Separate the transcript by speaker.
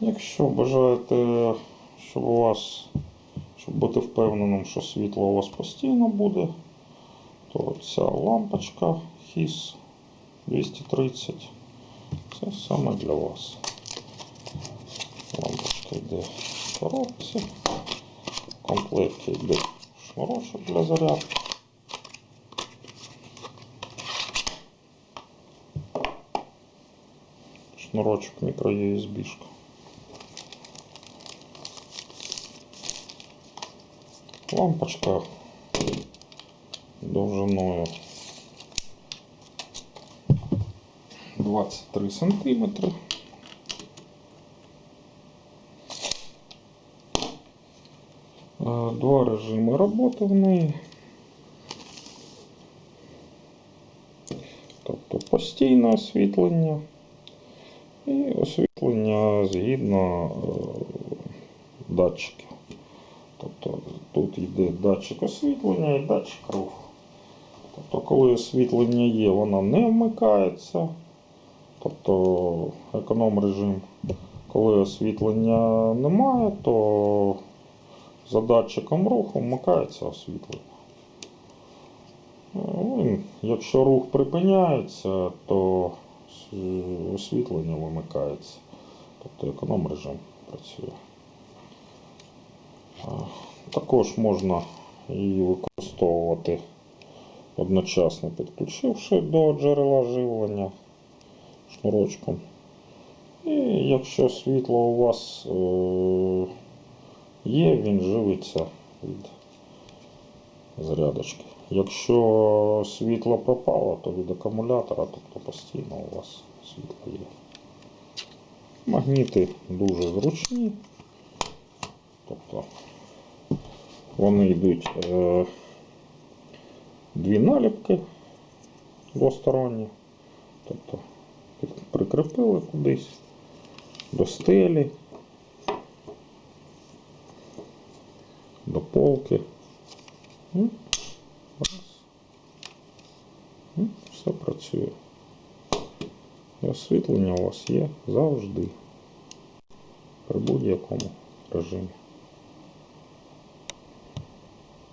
Speaker 1: Якщо бажаєте, щоб у вас, щоб бути впевненим, що світло у вас постійно буде, то ця лампочка HIS 230 це саме для вас. Лампочка йде в коробці. В комплекті йде шнурочок для зарядки. Шнурочок мікро Лампочка довжиною 23 сантиметри. Е, Два режими роботи в неї. Тобто постійне освітлення і освітлення згідно е, датчиків. Тут йде датчик освітлення і датчик руху. Тобто, коли освітлення є, воно не вмикається. Тобто економ режим. Коли освітлення немає, то за датчиком руху вмикається освітлення. Ну, якщо рух припиняється, то освітлення вимикається. Тобто економ режим працює. Також можна її використовувати одночасно підключивши до джерела живлення шнурочком. І якщо світло у вас е, є, він живиться від зарядочки. Якщо світло пропало, то від акумулятора, тобто постійно у вас світло є. Магніти дуже зручні. Тобто вони йдуть е, дві наліпки двосторонні. Тобто прикріпили кудись до стелі, до полки. І все працює. І освітлення у вас є завжди при будь-якому режимі.